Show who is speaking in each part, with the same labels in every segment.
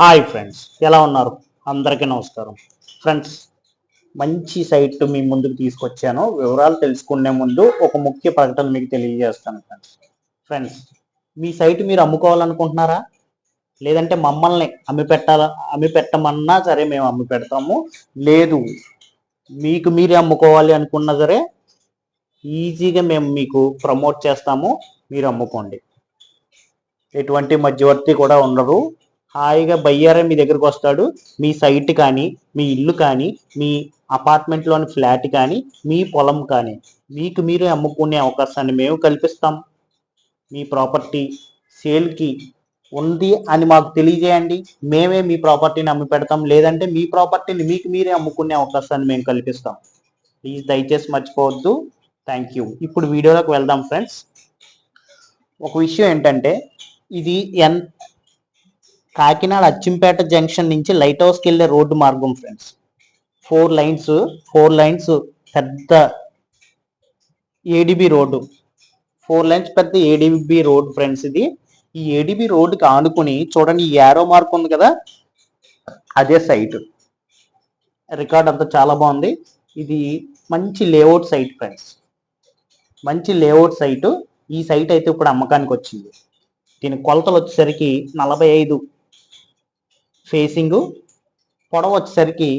Speaker 1: Hi friends ఎలా ఉన్నారు? అందరికీ నమస్కారం. ఫ్రెండ్స్ మంచి సైట్ మీ ముందుకు తీసుకొచ్చాను. వివరాలు తెలుసుకునే ముందు ఒక ముఖ్య ప్రకటన మీకు తెలియజేస్తాను ఫ్రెండ్స్. ఫ్రెండ్స్ మీ సైట్ మీరు అమ్ముకోవాలనుకుంటున్నారా? లేదంటే మమ్మల్ని అమ్మి పెట్టాల అమ్మి పెట్టమన్నా సరే మేము అమ్మి పెడతాము లేదు మీకు మీరే అమ్ముకోవాలి అనుకున్నా సరే ఈజీగా మేము మీకు ప్రమోట్ చేస్తాము. మీరు అమ్ముకోండి. ఎటువంటి మధ్యవర్తి కూడా ఉండరు. హాయిగా బయ్యారే మీ దగ్గరకు వస్తాడు. మీ సైట్ కానీ మీ ఇల్లు కానీ మీ అపార్ట్మెంట్లోని ఫ్లాట్ కానీ మీ పొలం కానీ. మీకు మీరే అమ్ముకునే అవకాశాన్ని మేము కల్పిస్తాం. మీ ప్రాపర్టీ సేల్కి ఉంది అని మాకు తెలియజేయండి. మేమే మీ ప్రాపర్టీని అమ్మి పెడతాం. లేదంటే మీ ప్రాపర్టీని మీకు మీరే అమ్ముకునే అవకాశాన్ని మేము కల్పిస్తాం. ప్లీజ్ దయచేసి మర్చిపోవద్దు. Thank you. ఇప్పుడు వీడియోలోకి వెళ్దాం ఫ్రెండ్స్. ఒక విషయం ఏంటంటే ఇది ఎన్ కాకినాడ అచ్చింపేట జంక్షన్ నుంచి లైట్ హౌస్కి వెళ్ళే రోడ్డు మార్గం friends four lines four lines పెద్ద ఏడిబి రోడ్డు. ఫోర్ లైన్స్ పెద్ద ఏడిబి రోడ్ ఫ్రెండ్స్ ఇది. ఈ ఏడిబి రోడ్డుకి ఆనుకుని చూడండి ఈ యారో మార్క్ ఉంది కదా? అదే సైట్ రికార్డ్ అంతా చాలా బాగుంది. ఇది మంచి లేఅవుట్ సైట్ ఫ్రెండ్స్ మంచి లేఅవుట్ సైటు ఈ సైట్ అయితే ఇప్పుడు అమ్మకానికి వచ్చింది. దీని కొలతలు వచ్చేసరికి నలభై ఐదు ఫేసింగ్ పొడవ వచ్చేసరికి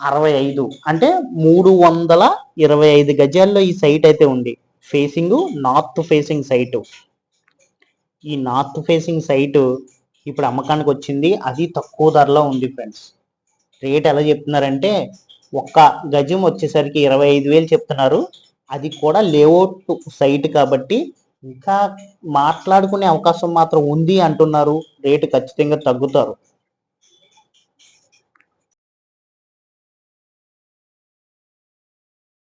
Speaker 1: అరవై ఐదు. అంటే మూడు వందల ఇరవై ఐదు గజాల్లో ఈ సైట్ అయితే ఉంది. Facing north facing site. ఈ నార్త్ ఫేసింగ్ సైట్ ఇప్పుడు అమ్మకానికి వచ్చింది. అది తక్కువ ధరలో ఉంది ఫ్రెండ్స్. రేట్ ఎలా చెప్తున్నారంటే ఒక్క గజం వచ్చేసరికి ఇరవై ఐదు వేలు చెప్తున్నారు. అది కూడా లేఅవుట్ సైట్ కాబట్టి ఇంకా మాట్లాడుకునే అవకాశం మాత్రం ఉంది అంటున్నారు. రేటు ఖచ్చితంగా తగ్గుతారు.